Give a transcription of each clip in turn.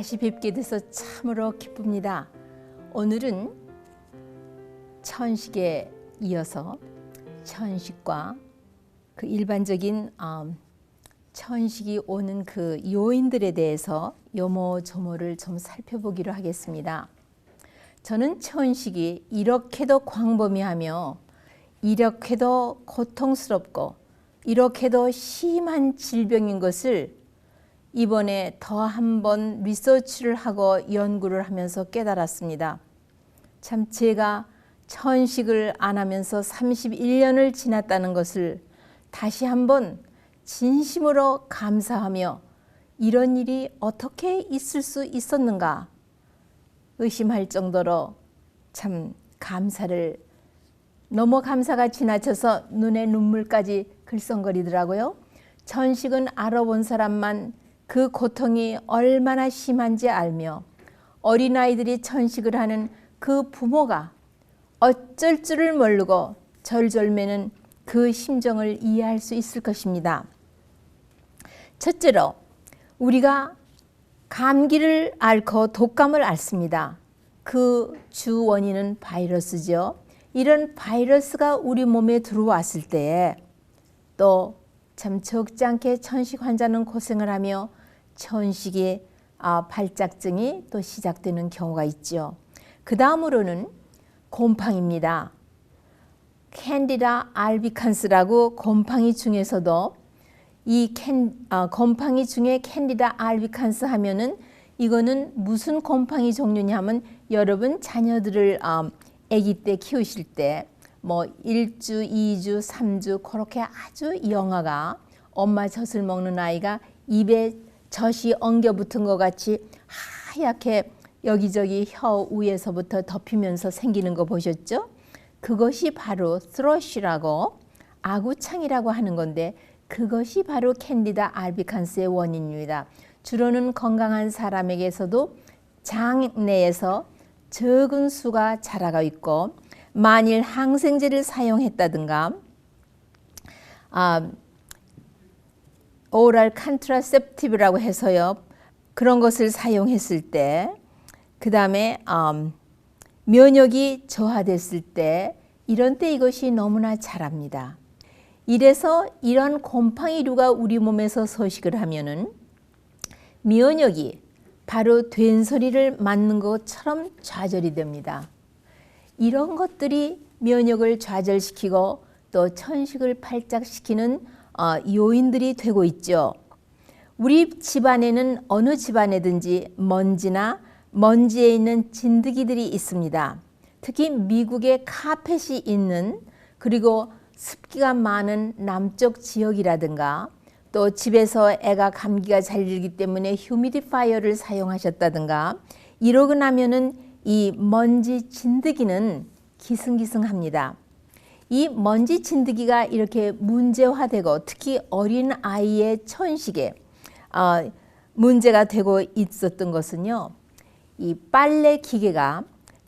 다시 뵙게 돼서 참으로 기쁩니다. 오늘은 천식에 이어서 천식과 그 일반적인 음, 천식이 오는 그 요인들에 대해서 요모조모를 좀 살펴보기로 하겠습니다. 저는 천식이 이렇게도 광범위하며 이렇게도 고통스럽고 이렇게도 심한 질병인 것을 이번에 더 한 번 리서치를 하고 연구를 하면서 깨달았습니다. 참 제가 천식을 안 하면서 31년을 지났다는 것을 다시 한번 진심으로 감사하며 이런 일이 어떻게 있을 수 있었는가 의심할 정도로 참 감사를 너무 감사가 지나쳐서 눈에 눈물까지 글썽거리더라고요. 천식은 알아본 사람만 그 고통이 얼마나 심한지 알며 어린아이들이 천식을 하는 그 부모가 어쩔 줄을 모르고 절절매는 그 심정을 이해할 수 있을 것입니다. 첫째로 우리가 감기를 앓고 독감을 앓습니다. 그 주 원인은 바이러스죠. 이런 바이러스가 우리 몸에 들어왔을 때에 또 참 적지 않게 천식 환자는 고생을 하며 천식의 아, 발작증이 또 시작되는 경우가 있죠. 그 다음으로는 곰팡입니다. 캔디다 알비칸스라고 곰팡이 중에서도 이 캔, 아, 곰팡이 중에 캔디다 알비칸스 하면은 이거는 무슨 곰팡이 종류냐면 여러분 자녀들을 아, 아기 때 키우실 때 뭐 1주, 2주, 3주 그렇게 아주 영아가 엄마 젖을 먹는 아이가 입에 젖이 엉겨 붙은 것 같이 하얗게 여기저기 혀 위에서부터 덮이면서 생기는 거 보셨죠? 그것이 바로 스러쉬라고 아구창이라고 하는 건데 그것이 바로 캔디다 알비칸스의 원인입니다. 주로는 건강한 사람에게서도 장내에서 적은 수가 자라가 있고 만일 항생제를 사용했다든가 아, 오랄 컨트라셉티브라고 해서요 그런 것을 사용했을 때 그 다음에 음, 면역이 저하됐을 때 이런 때 이것이 너무나 자랍니다. 이래서 이런 곰팡이류가 우리 몸에서 서식을 하면은 면역이 바로 된소리를 맞는 것처럼 좌절이 됩니다. 이런 것들이 면역을 좌절시키고 또 천식을 팔짝시키는 어, 요인들이 되고 있죠. 우리 집안에는 어느 집안에든지 먼지나 먼지에 있는 진드기들이 있습니다. 특히 미국의 카펫이 있는 그리고 습기가 많은 남쪽 지역이라든가 또 집에서 애가 감기가 잘 들기 때문에 휴미디파이어를 사용하셨다든가 이러고 나면은 이 먼지 진드기는 기승기승합니다. 이 먼지 진드기가 이렇게 문제화되고 특히 어린 아이의 천식에 어, 문제가 되고 있었던 것은요. 이 빨래 기계가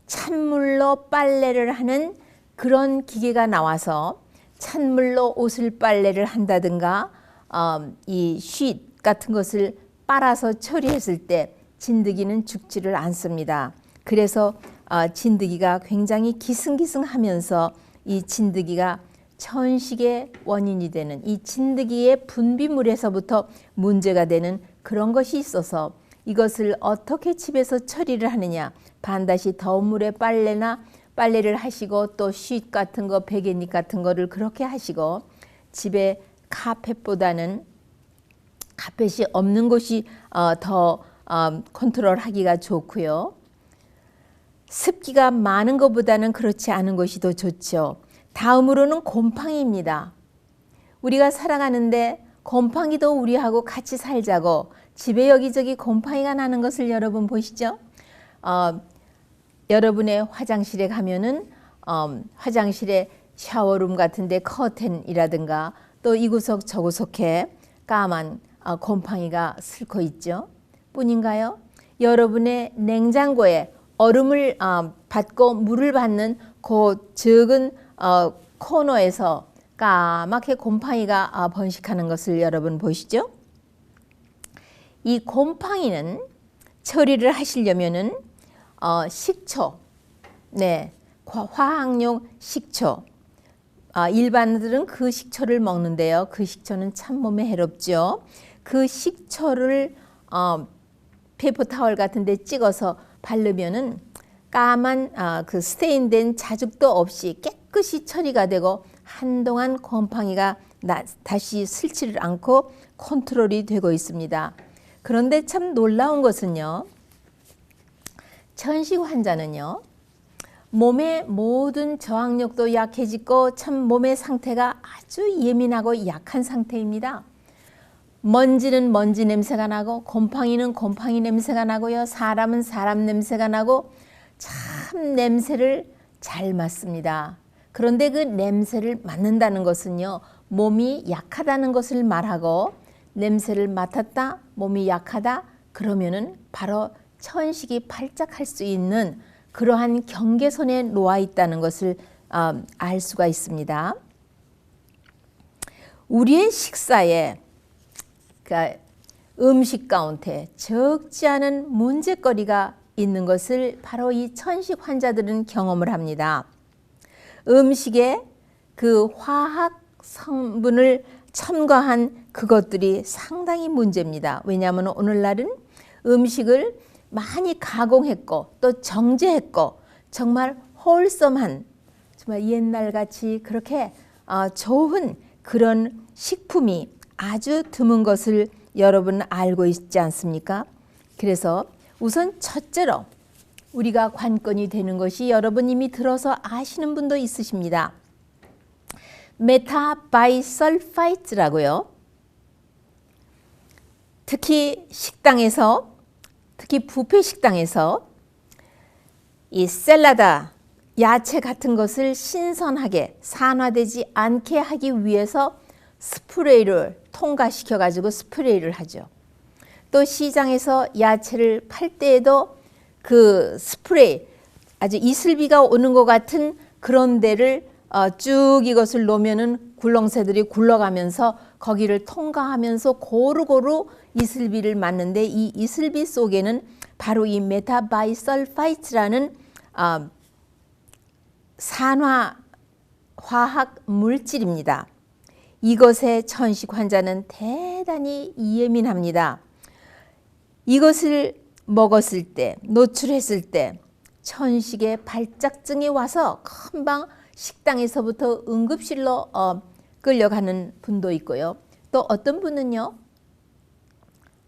찬물로 빨래를 하는 그런 기계가 나와서 찬물로 옷을 빨래를 한다든가 어, 이쉿 같은 것을 빨아서 처리했을 때 진드기는 죽지를 않습니다. 그래서 어, 진드기가 굉장히 기승기승하면서 이 진드기가 천식의 원인이 되는 이 진드기의 분비물에서부터 문제가 되는 그런 것이 있어서 이것을 어떻게 집에서 처리를 하느냐 반드시 더운 물에 빨래나 빨래를 하시고 또 쉿 같은 거 베개잎 같은 거를 그렇게 하시고 집에 카펫보다는 카펫이 없는 곳이 어, 더 어, 컨트롤하기가 좋고요. 습기가 많은 것보다는 그렇지 않은 것이 더 좋죠. 다음으로는 곰팡이입니다. 우리가 살아가는데 곰팡이도 우리하고 같이 살자고 집에 여기저기 곰팡이가 나는 것을 여러분 보시죠? 어, 여러분의 화장실에 가면은 어, 화장실에 샤워룸 같은데 커튼이라든가 또 이구석 저구석에 까만 어, 곰팡이가 슬고 있죠. 뿐인가요? 여러분의 냉장고에 얼음을 어, 받고 물을 받는 그 적은 어, 코너에서 까맣게 곰팡이가 어, 번식하는 것을 여러분 보시죠? 이 곰팡이는 처리를 하시려면은 어, 식초, 네, 과- 화학용 식초. 아, 일반들은 그 식초를 먹는데요. 그 식초는 참 몸에 해롭죠. 그 식초를 어, 페이퍼 타월 같은데 찍어서 바르면은 까만 아, 그 스테인된 자죽도 없이 깨끗이 처리가 되고 한동안 곰팡이가 나, 다시 슬지를 않고 컨트롤이 되고 있습니다. 그런데 참 놀라운 것은요. 천식 환자는요. 몸의 모든 저항력도 약해지고 참 몸의 상태가 아주 예민하고 약한 상태입니다. 먼지는 먼지 냄새가 나고 곰팡이는 곰팡이 냄새가 나고요. 사람은 사람 냄새가 나고 참 냄새를 잘 맡습니다. 그런데 그 냄새를 맡는다는 것은요. 몸이 약하다는 것을 말하고 냄새를 맡았다. 몸이 약하다. 그러면은 바로 천식이 발작할 수 있는 그러한 경계선에 놓아 있다는 것을 어, 알 수가 있습니다. 우리의 식사에 그러니까 음식 가운데 적지 않은 문제거리가 있는 것을 바로 이 천식 환자들은 경험을 합니다. 음식에 그 화학 성분을 첨가한 그것들이 상당히 문제입니다. 왜냐하면 오늘날은 음식을 많이 가공했고 또 정제했고 정말 홀섬한 정말 옛날 같이 그렇게 어, 좋은 그런 식품이 아주 드문 것을 여러분 알고 있지 않습니까? 그래서 우선 첫째로 우리가 관건이 되는 것이 여러분 이미 들어서 아시는 분도 있으십니다. 메타바이설파이트라고요. 특히 식당에서 특히 부페 식당에서 이 샐러다 야채 같은 것을 신선하게 산화되지 않게 하기 위해서 스프레이를 통과시켜 가지고 스프레이를 하죠. 또 시장에서 야채를 팔 때에도 그 스프레이 아주 이슬비가 오는 것 같은 그런 데를 어, 쭉 이것을 놓으면은 굴렁새들이 굴러가면서 거기를 통과하면서 고루고루 이슬비를 맞는데 이 이슬비 속에는 바로 이 메타바이설파이트라는 어, 산화 화학 물질입니다. 이것에 천식 환자는 대단히 예민합니다. 이것을 먹었을 때, 노출했을 때 천식의 발작증이 와서 금방 식당에서부터 응급실로 어, 끌려가는 분도 있고요. 또 어떤 분은요.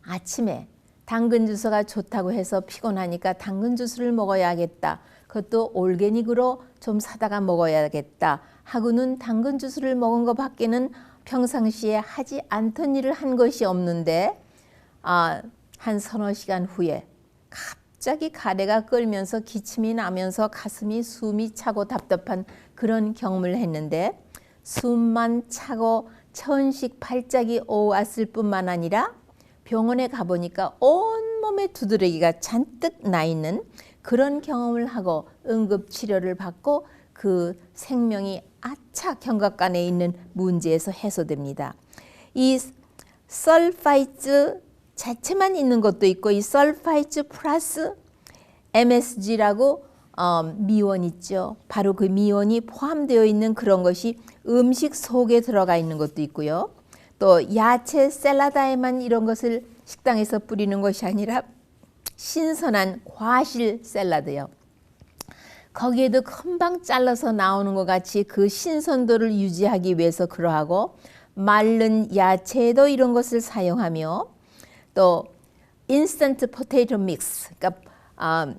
아침에 당근 주스가 좋다고 해서 피곤하니까 당근 주스를 먹어야겠다. 그것도 올게닉으로 좀 사다가 먹어야겠다. 하고는 당근 주스를 먹은 것 밖에는 평상시에 하지 않던 일을 한 것이 없는데 아, 한 서너 시간 후에 갑자기 가래가 끓면서 기침이 나면서 가슴이 숨이 차고 답답한 그런 경험을 했는데 숨만 차고 천식 발작이 오왔을 뿐만 아니라 병원에 가보니까 온몸에 두드러기가 잔뜩 나 있는 그런 경험을 하고 응급 치료를 받고 그 생명이 아차 경각간에 있는 문제에서 해소됩니다. 이 설파이즈 자체만 있는 것도 있고 이 설파이즈 플러스 MSG라고 어, 미원 있죠. 바로 그 미원이 포함되어 있는 그런 것이 음식 속에 들어가 있는 것도 있고요. 또 야채 샐러다에만 이런 것을 식당에서 뿌리는 것이 아니라 신선한 과실 샐러드요. 거기에도 금방 잘라서 나오는 것 같이 그 신선도를 유지하기 위해서 그러하고 마른 야채에도 이런 것을 사용하며 또 인스턴트 포테이토 믹스 그러니까 아,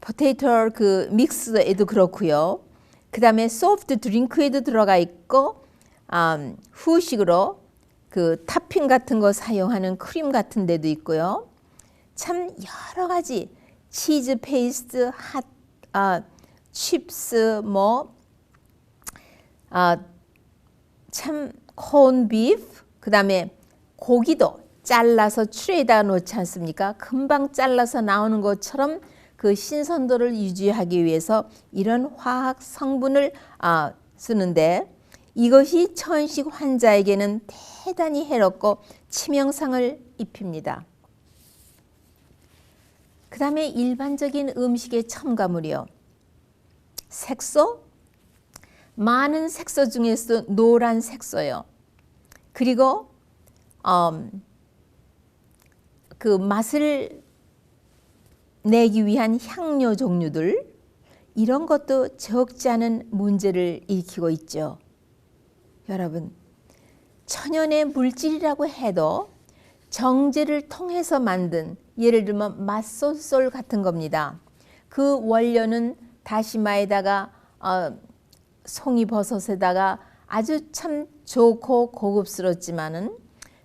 포테이토 그 믹스에도 그렇고요. 그 다음에 소프트 드링크에도 들어가 있고 음, 후식으로 그 타핑 같은 거 사용하는 크림 같은 데도 있고요. 참 여러 가지 치즈 페이스트, 핫, 아, 칩스, 뭐, 아, 참, 콘 비프, 그 다음에 고기도 잘라서 트레에다가 놓지 않습니까? 금방 잘라서 나오는 것처럼 그 신선도를 유지하기 위해서 이런 화학 성분을 아, 쓰는데 이것이 천식 환자에게는 대단히 해롭고 치명상을 입힙니다. 그 다음에 일반적인 음식의 첨가물이요. 색소, 많은 색소 중에서 노란 색소요. 그리고 음, 그 맛을 내기 위한 향료 종류들 이런 것도 적지 않은 문제를 일으키고 있죠. 여러분, 천연의 물질이라고 해도 정제를 통해서 만든 예를 들면 맛소솔 같은 겁니다. 그 원료는 다시마에다가 어, 송이버섯에다가 아주 참 좋고 고급스럽지만은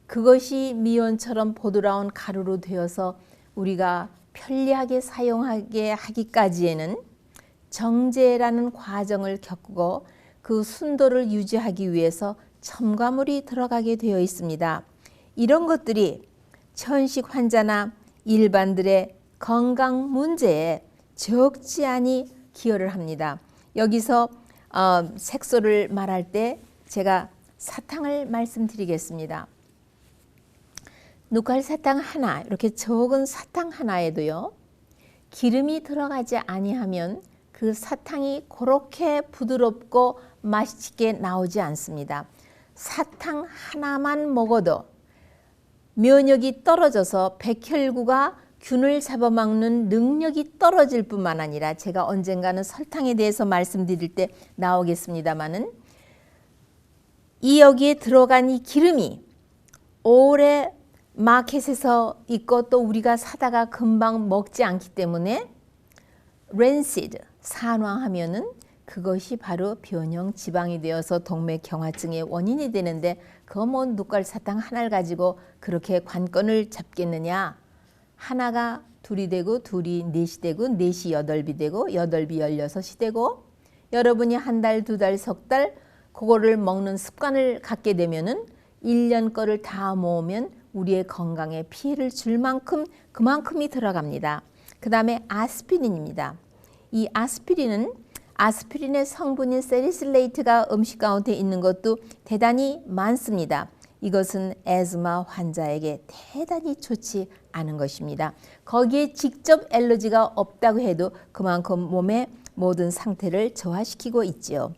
그것이 미원처럼 보드라운 가루로 되어서 우리가 편리하게 사용하게 하기까지에는 정제라는 과정을 겪고 그 순도를 유지하기 위해서 첨가물이 들어가게 되어 있습니다. 이런 것들이 천식 환자나 일반들의 건강 문제에 적지 않이 기여를 합니다. 여기서 어, 색소를 말할 때 제가 사탕을 말씀드리겠습니다. 누칼 사탕 하나 이렇게 적은 사탕 하나에도요 기름이 들어가지 아니하면 그 사탕이 그렇게 부드럽고 맛있게 나오지 않습니다. 사탕 하나만 먹어도 면역이 떨어져서 백혈구가 균을 잡아먹는 능력이 떨어질 뿐만 아니라 제가 언젠가는 설탕에 대해서 말씀드릴 때 나오겠습니다마는 이 여기에 들어간 이 기름이 오래 마켓에서 있고 또 우리가 사다가 금방 먹지 않기 때문에 렌시드 산화하면은 그것이 바로 변형 지방이 되어서 동맥 경화증의 원인이 되는데 그거 뭐 누깔 사탕 하나를 가지고 그렇게 관건을 잡겠느냐 하나가 둘이 되고 둘이 넷이 되고 넷이 여덟이 되고 여덟이 열여섯이 되고 여러분이 한 달, 두 달, 석 달 그거를 먹는 습관을 갖게 되면은 1년 거를 다 모으면 우리의 건강에 피해를 줄 만큼 그만큼이 들어갑니다. 그 다음에 아스피린입니다. 이 아스피린은 아스피린의 성분인 세리슬레이트가 음식 가운데 있는 것도 대단히 많습니다. 이것은 에즈마 환자에게 대단히 좋지 않은 것입니다. 거기에 직접 알러지가 없다고 해도 그만큼 몸의 모든 상태를 저하시키고 있지요.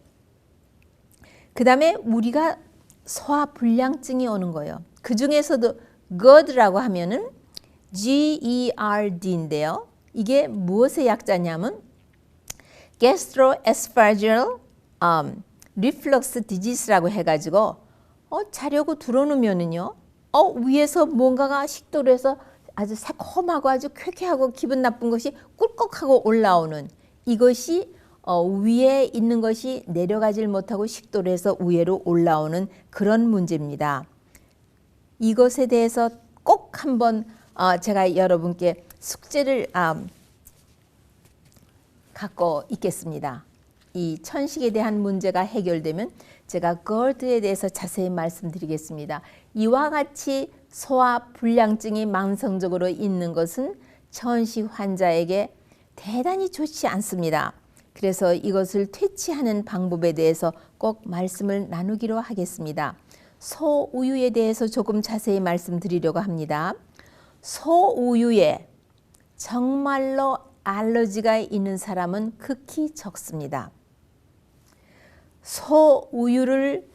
그 다음에 우리가 소화 불량증이 오는 거예요. 그 중에서도 GERD라고 하면은 GERD인데요. 이게 무엇의 약자냐면 Gastroesophageal um, Reflux Disease라고 해가지고 어, 자려고 들어놓으면은요, 어, 위에서 뭔가가 식도로 해서 아주 새콤하고 아주 쾌쾌하고 기분 나쁜 것이 꿀꺽하고 올라오는 이것이 어, 위에 있는 것이 내려가질 못하고 식도로 해서 위로 올라오는 그런 문제입니다. 이것에 대해서 꼭 한번 어, 제가 여러분께 숙제를 아, 갖고 있겠습니다. 이 천식에 대한 문제가 해결되면 제가 GERD에 대해서 자세히 말씀드리겠습니다. 이와 같이 소화 불량증이 만성적으로 있는 것은 천식 환자에게 대단히 좋지 않습니다. 그래서 이것을 퇴치하는 방법에 대해서 꼭 말씀을 나누기로 하겠습니다. 소우유에 대해서 조금 자세히 말씀드리려고 합니다. 소우유에 정말로 알러지가 있는 사람은 극히 적습니다. 소우유를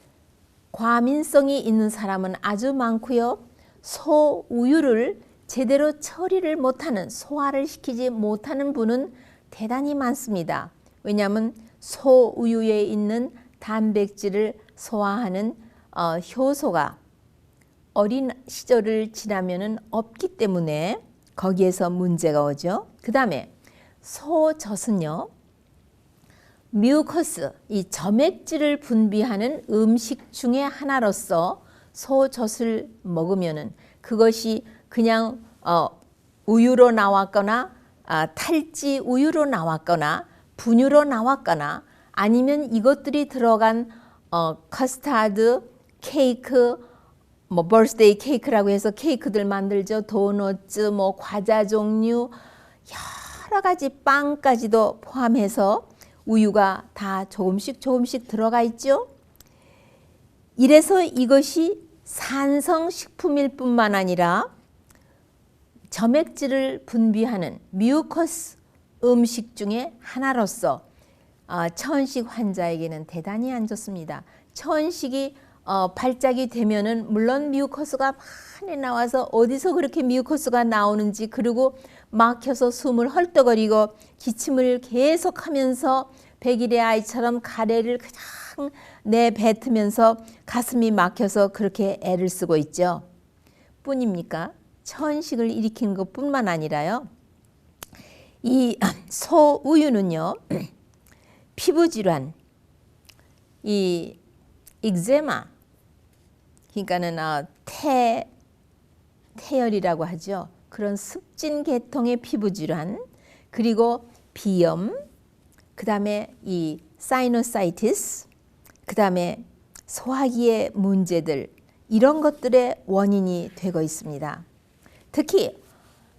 과민성이 있는 사람은 아주 많고요. 소우유를 제대로 처리를 못하는 소화를 시키지 못하는 분은 대단히 많습니다. 왜냐하면 소우유에 있는 단백질을 소화하는 어, 효소가 어린 시절을 지나면은 없기 때문에 거기에서 문제가 오죠. 그 다음에 소젖은요. 뮤커스, 이 점액질을 분비하는 음식 중의 하나로서 소젖을 먹으면은 그것이 그냥 어, 우유로 나왔거나 아, 탈지 우유로 나왔거나 분유로 나왔거나 아니면 이것들이 들어간 어, 커스타드, 케이크, 뭐 버스데이 케이크라고 해서 케이크들 만들죠. 도너츠, 뭐 과자 종류 여러 가지 빵까지도 포함해서 우유가 다 조금씩 조금씩 들어가 있죠. 이래서 이것이 산성식품일 뿐만 아니라 점액질을 분비하는 뮤커스 음식 중에 하나로서 어, 천식 환자에게는 대단히 안 좋습니다. 천식이 어, 발작이 되면은 물론 뮤커스가 많이 나와서 어디서 그렇게 뮤커스가 나오는지 그리고 막혀서 숨을 헐떡거리고 기침을 계속하면서 백일의 아이처럼 가래를 그냥 내뱉으면서 가슴이 막혀서 그렇게 애를 쓰고 있죠. 뿐입니까? 천식을 일으키는 것뿐만 아니라요. 이 소우유는요. 피부 질환, 이 익제마, 그러니까는 어, 태 태열이라고 하죠. 그런 습진 계통의 피부 질환, 그리고 비염, 그다음에 이 사이노사이티스, 그다음에 소화기의 문제들 이런 것들의 원인이 되고 있습니다. 특히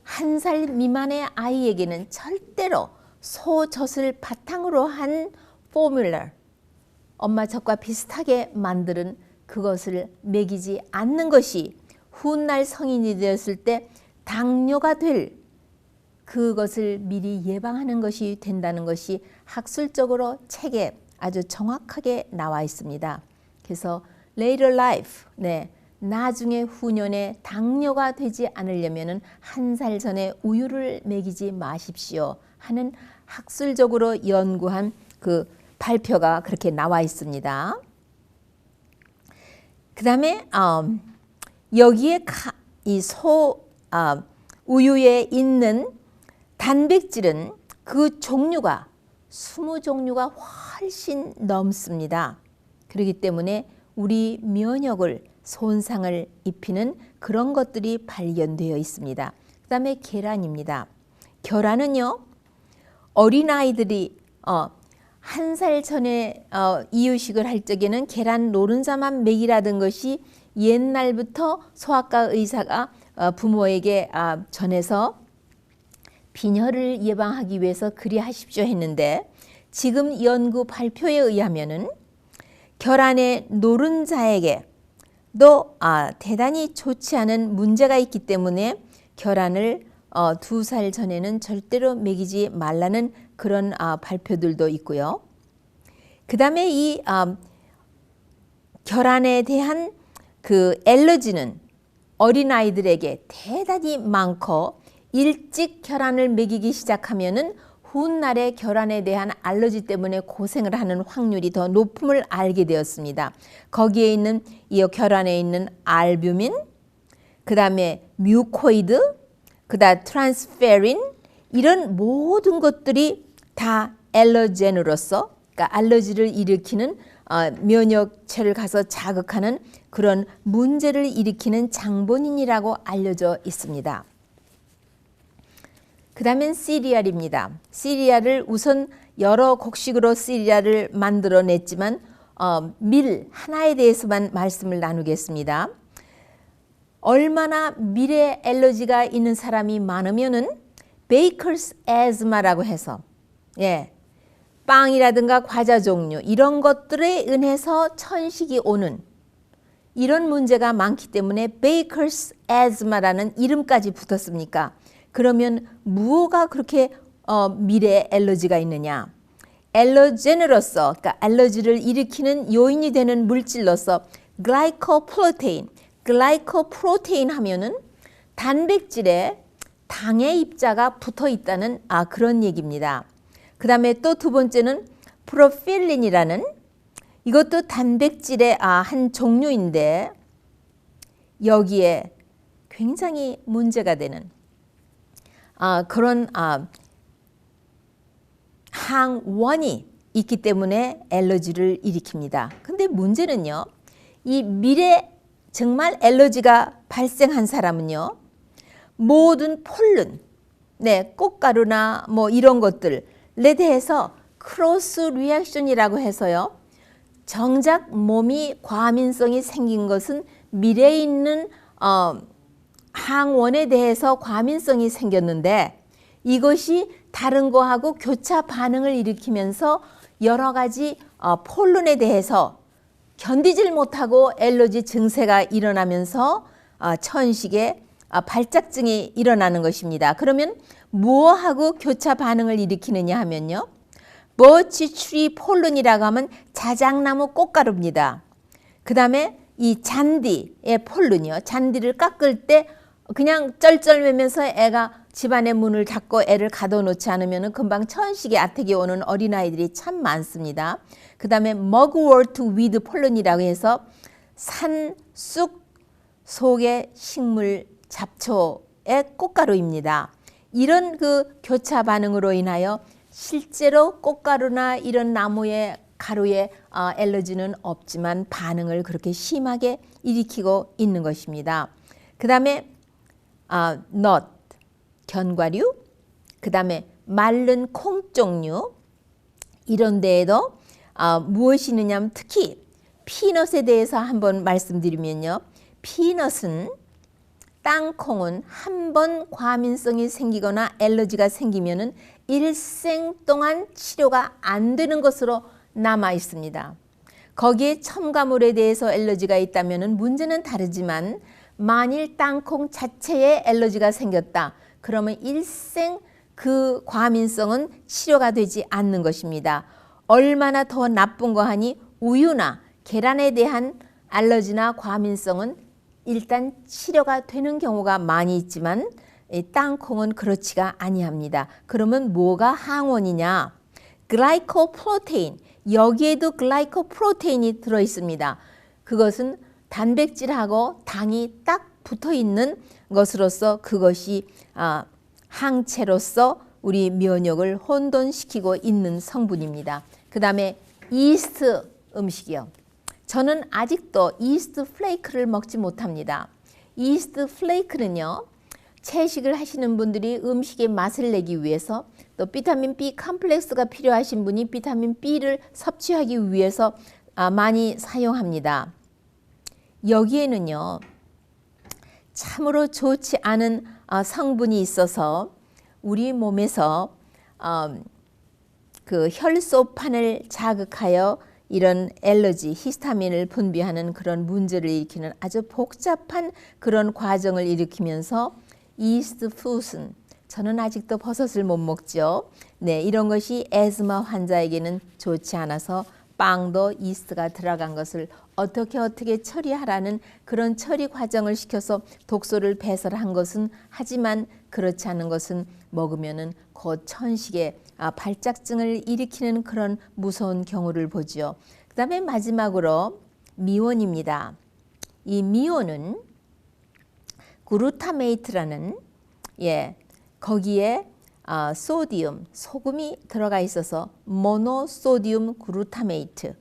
한 살 미만의 아이에게는 절대로 소젖을 바탕으로 한 포뮬러 엄마 젖과 비슷하게 만드는 그것을 먹이지 않는 것이 훗날 성인이 되었을 때 당뇨가 될 그것을 미리 예방하는 것이 된다는 것이 학술적으로 책에 아주 정확하게 나와 있습니다. 그래서 later life, 네, 나중에 후년에 당뇨가 되지 않으려면은 한살 전에 우유를 먹이지 마십시오 하는 학술적으로 연구한 그 발표가 그렇게 나와 있습니다. 그 다음에 음, 여기에 이 소 아, 우유에 있는 단백질은 그 종류가 20종류가 훨씬 넘습니다. 그렇기 때문에 우리 면역을 손상을 입히는 그런 것들이 발견되어 있습니다. 그 다음에 계란입니다. 계란은요, 어린아이들이 어, 한 살 전에 어, 이유식을 할 적에는 계란 노른자만 먹이라던 것이 옛날부터 소아과 의사가 어, 부모에게 아, 전해서 빈혈을 예방하기 위해서 그리 하십시오 했는데 지금 연구 발표에 의하면은 결안의 노른자에게 또 아, 대단히 좋지 않은 문제가 있기 때문에 결안을 어, 두 살 전에는 절대로 먹이지 말라는 그런 아, 발표들도 있고요. 그 다음에 이 아, 결안에 대한 그 엘러지는 어린아이들에게 대단히 많고 일찍 결안을 먹이기 시작하면은 훗날에 결안에 대한 알러지 때문에 고생을 하는 확률이 더 높음을 알게 되었습니다. 거기에 있는 이 결안에 있는 알뷰민, 그 다음에 뮤코이드, 그다음 트랜스페린 이런 모든 것들이 다 엘러젠으로서 그러니까 알러지를 일으키는 어, 면역체를 가서 자극하는 그런 문제를 일으키는 장본인이라고 알려져 있습니다. 그 다음엔 시리알입니다. 시리알을 우선 여러 곡식으로 시리알을 만들어냈지만 어, 밀 하나에 대해서만 말씀을 나누겠습니다. 얼마나 밀에 엘러지가 있는 사람이 많으면은 베이커스 에즈마라고 해서 예 빵이라든가 과자 종류 이런 것들에 은해서 천식이 오는 이런 문제가 많기 때문에 베이커스 에즈마라는 이름까지 붙었습니까? 그러면 무엇가 그렇게 어, 미래 엘러지가 있느냐? 엘러제너로서 그러니까 알러지를 일으키는 요인이 되는 물질로서 글라이코프로테인, 글라이코프로테인 하면은 단백질에 당의 입자가 붙어 있다는 아 그런 얘기입니다. 그 다음에 또 두 번째는 프로필린이라는 이것도 단백질의 아, 한 종류인데 여기에 굉장히 문제가 되는 아, 그런 아, 항원이 있기 때문에 엘러지를 일으킵니다. 근데 문제는요. 이 미래 정말 엘러지가 발생한 사람은요. 모든 폴른, 네, 꽃가루나 뭐 이런 것들 에 대해서 크로스 리액션이라고 해서요. 정작 몸이 과민성이 생긴 것은 미래에 있는 어, 항원에 대해서 과민성이 생겼는데 이것이 다른 거하고 교차 반응을 일으키면서 여러 가지 어, 폴른에 대해서 견디질 못하고 엘러지 증세가 일어나면서 어, 천식에 아, 발작증이 일어나는 것입니다. 그러면 무엇하고 교차 반응을 일으키느냐 하면요. 버치 트리 폴른이라고 하면 자작나무 꽃가루입니다. 그 다음에 이 잔디의 폴른이요. 잔디를 깎을 때 그냥 쩔쩔매면서 애가 집안의 문을 닫고 애를 가둬놓지 않으면 금방 천식의 아택이 오는 어린아이들이 참 많습니다. 그 다음에 머그월트 위드 폴른이라고 해서 산 쑥 속의 식물 잡초의 꽃가루입니다. 이런 그 교차 반응으로 인하여 실제로 꽃가루나 이런 나무의 가루에 어, 엘러지는 없지만 반응을 그렇게 심하게 일으키고 있는 것입니다. 그 다음에 어, 넛, 견과류, 그 다음에 마른 콩 종류 이런 데에도 어, 무엇이 있느냐면 특히 피넛에 대해서 한번 말씀드리면요. 피넛은 땅콩은 한 번 과민성이 생기거나 엘러지가 생기면은 일생 동안 치료가 안 되는 것으로 남아 있습니다. 거기에 첨가물에 대해서 엘러지가 있다면은 문제는 다르지만 만일 땅콩 자체에 엘러지가 생겼다. 그러면 일생 그 과민성은 치료가 되지 않는 것입니다. 얼마나 더 나쁜 거 하니 우유나 계란에 대한 알러지나 과민성은 일단 치료가 되는 경우가 많이 있지만 땅콩은 그렇지가 아니합니다. 그러면 뭐가 항원이냐? 글라이코프로테인 여기에도 글라이코프로테인이 들어 있습니다. 그것은 단백질하고 당이 딱 붙어 있는 것으로서 그것이 아, 항체로서 우리 면역을 혼돈시키고 있는 성분입니다. 그 다음에 이스트 음식이요. 저는 아직도 이스트 플레이크를 먹지 못합니다. 이스트 플레이크는요. 채식을 하시는 분들이 음식의 맛을 내기 위해서 또 비타민 B 컴플렉스가 필요하신 분이 비타민 B를 섭취하기 위해서 아, 많이 사용합니다. 여기에는요. 참으로 좋지 않은 아, 성분이 있어서 우리 몸에서 음, 그 혈소판을 자극하여 이런 엘러지, 히스타민을 분비하는 그런 문제를 일으키는 아주 복잡한 그런 과정을 일으키면서 이스트 푸슨 저는 아직도 버섯을 못 먹죠. 네, 이런 것이 에스마 환자에게는 좋지 않아서 빵도 이스트가 들어간 것을 어떻게 어떻게 처리하라는 그런 처리 과정을 시켜서 독소를 배설한 것은 하지만 그렇지 않은 것은 먹으면은 곧 천식의 아, 발작증을 일으키는 그런 무서운 경우를 보지요. 그다음에 마지막으로 미온입니다. 이 미온은 그루타메이트라는 예 거기에 아, 소디움 소금이 들어가 있어서 모노소디움 그루타메이트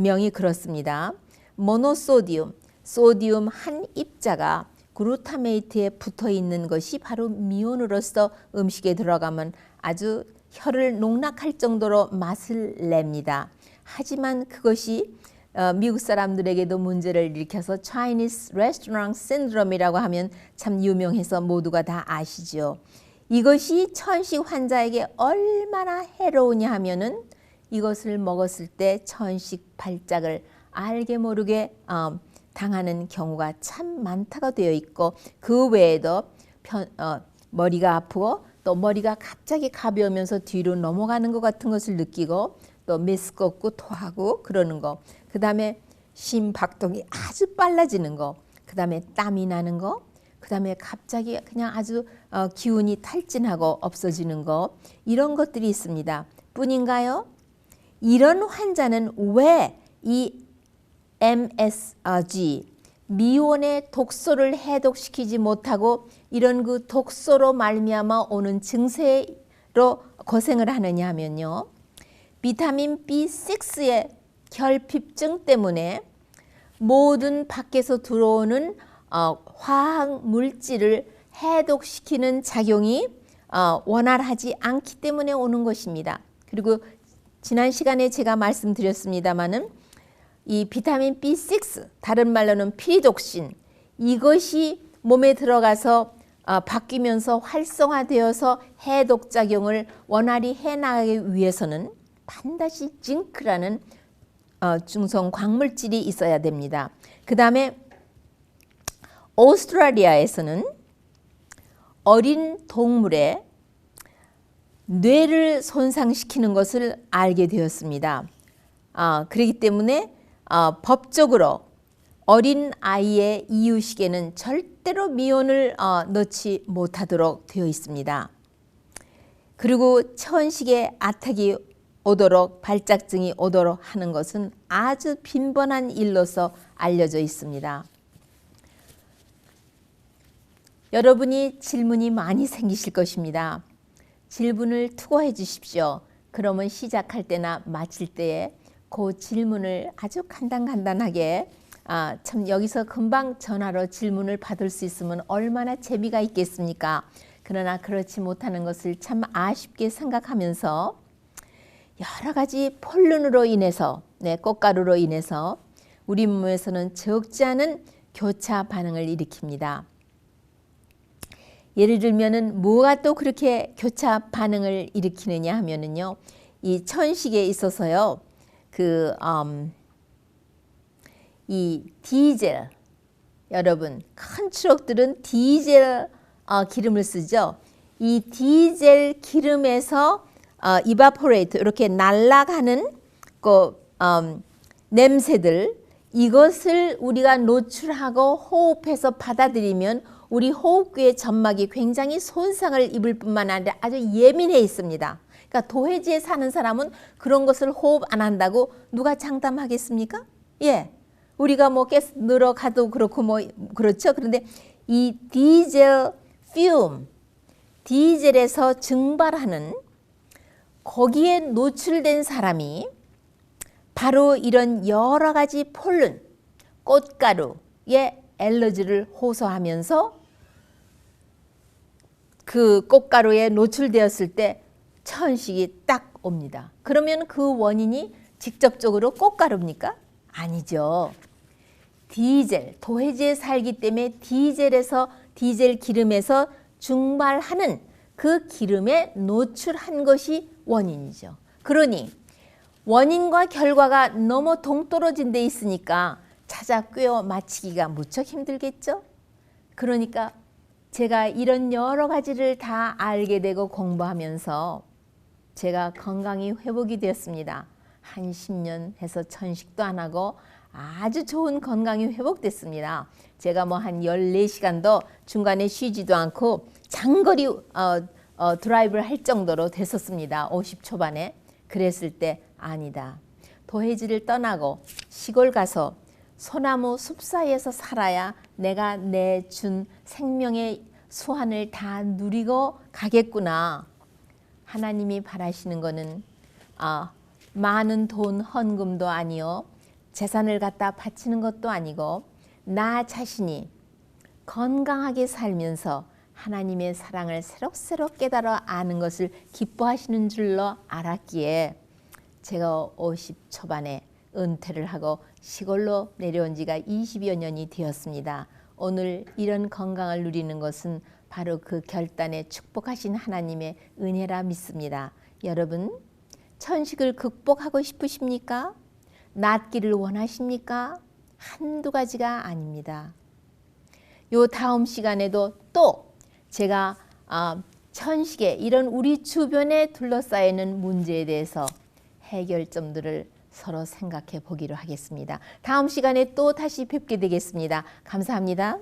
명이 그렇습니다. 모노소디움 소디움 한 입자가 그루타메이트에 붙어 있는 것이 바로 미온으로서 음식에 들어가면 아주 혀를 농락할 정도로 맛을 냅니다. 하지만 그것이 어, 미국 사람들에게도 문제를 일으켜서 Chinese Restaurant Syndrome이라고 하면 참 유명해서 모두가 다 아시죠. 이것이 천식 환자에게 얼마나 해로우냐 하면은 이것을 먹었을 때 천식 발작을 알게 모르게 어, 당하는 경우가 참 많다가 되어 있고 그 외에도 편, 어, 머리가 아프고 또 머리가 갑자기 가벼우면서 뒤로 넘어가는 것 같은 것을 느끼고 또 메스껍고 토하고 그러는 거. 그 다음에 심박동이 아주 빨라지는 거. 그 다음에 땀이 나는 거. 그 다음에 갑자기 그냥 아주 어, 기운이 탈진하고 없어지는 거. 이런 것들이 있습니다. 뿐인가요? 이런 환자는 왜 이 MSG 미온의 독소를 해독시키지 못하고 이런 그 독소로 말미암아 오는 증세로 고생을 하느냐 하면요. 비타민 B6의 결핍증 때문에 모든 밖에서 들어오는 어, 화학 물질을 해독시키는 작용이 어, 원활하지 않기 때문에 오는 것입니다. 그리고 지난 시간에 제가 말씀드렸습니다마는 이 비타민 B6 다른 말로는 피리독신 이것이 몸에 들어가서 어, 바뀌면서 활성화되어서 해독 작용을 원활히 해 나가기 위해서는 반드시 징크라는 어, 중성 광물질이 있어야 됩니다. 그 다음에 오스트라리아에서는 어린 동물의 뇌를 손상시키는 것을 알게 되었습니다. 아, 그렇기 때문에 아, 법적으로 어린 아이의 이유식에는 절대로 미온을 어, 넣지 못하도록 되어 있습니다. 그리고 천식에 아탁이 오도록 발작증이 오도록 하는 것은 아주 빈번한 일로서 알려져 있습니다. 여러분이 질문이 많이 생기실 것입니다. 질문을 투고해 주십시오. 그러면 시작할 때나 마칠 때에 그 질문을 아주 간단간단하게 아, 참 여기서 금방 전화로 질문을 받을 수 있으면 얼마나 재미가 있겠습니까? 그러나 그렇지 못하는 것을 참 아쉽게 생각하면서 여러 가지 폴른으로 인해서, 네, 꽃가루로 인해서 우리 몸에서는 적지 않은 교차 반응을 일으킵니다. 예를 들면은 뭐가 또 그렇게 교차 반응을 일으키느냐 하면은요, 이 천식에 있어서요, 그, 음, 이 디젤, 여러분, 큰 트럭들은 디젤 어, 기름을 쓰죠. 이 디젤 기름에서 어, 이바포레이트 이렇게 날아가는 그 음, 냄새들 이것을 우리가 노출하고 호흡해서 받아들이면 우리 호흡기의 점막이 굉장히 손상을 입을 뿐만 아니라 아주 예민해 있습니다. 그러니까 도해지에 사는 사람은 그런 것을 호흡 안 한다고 누가 장담하겠습니까? 예. 우리가 뭐 가스 늘어가도 그렇고 뭐 그렇죠. 그런데 이 디젤 퓨움, 디젤에서 증발하는 거기에 노출된 사람이 바로 이런 여러 가지 폴른, 꽃가루의 엘러지를 호소하면서 그 꽃가루에 노출되었을 때 천식이 딱 옵니다. 그러면 그 원인이 직접적으로 꽃가루입니까? 아니죠. 디젤, 도해지에 살기 때문에 디젤에서 디젤 기름에서 증발하는 그 기름에 노출한 것이 원인이죠. 그러니 원인과 결과가 너무 동떨어진 데 있으니까 찾아 꿰어 맞히기가 무척 힘들겠죠? 그러니까 제가 이런 여러 가지를 다 알게 되고 공부하면서 제가 건강이 회복이 되었습니다. 한 10년 해서 천식도 안 하고 아주 좋은 건강이 회복됐습니다. 제가 뭐 한 14시간도 중간에 쉬지도 않고 장거리 어, 어, 드라이브를 할 정도로 됐었습니다. 50 초반에. 그랬을 때 아니다. 도해지를 떠나고 시골 가서 소나무 숲 사이에서 살아야 내가 내 준 생명의 수완을 다 누리고 가겠구나. 하나님이 바라시는 거는 아, 많은 돈 헌금도 아니요. 재산을 갖다 바치는 것도 아니고 나 자신이 건강하게 살면서 하나님의 사랑을 새록새록 깨달아 아는 것을 기뻐하시는 줄로 알았기에 제가 50 초반에 은퇴를 하고 시골로 내려온 지가 20여 년이 되었습니다. 오늘 이런 건강을 누리는 것은 바로 그 결단에 축복하신 하나님의 은혜라 믿습니다. 여러분, 천식을 극복하고 싶으십니까? 낫기를 원하십니까? 한두 가지가 아닙니다. 요 다음 시간에도 또 제가 아, 천식에 이런 우리 주변에 둘러싸이는 문제에 대해서 해결점들을 서로 생각해 보기로 하겠습니다. 다음 시간에 또 다시 뵙게 되겠습니다. 감사합니다.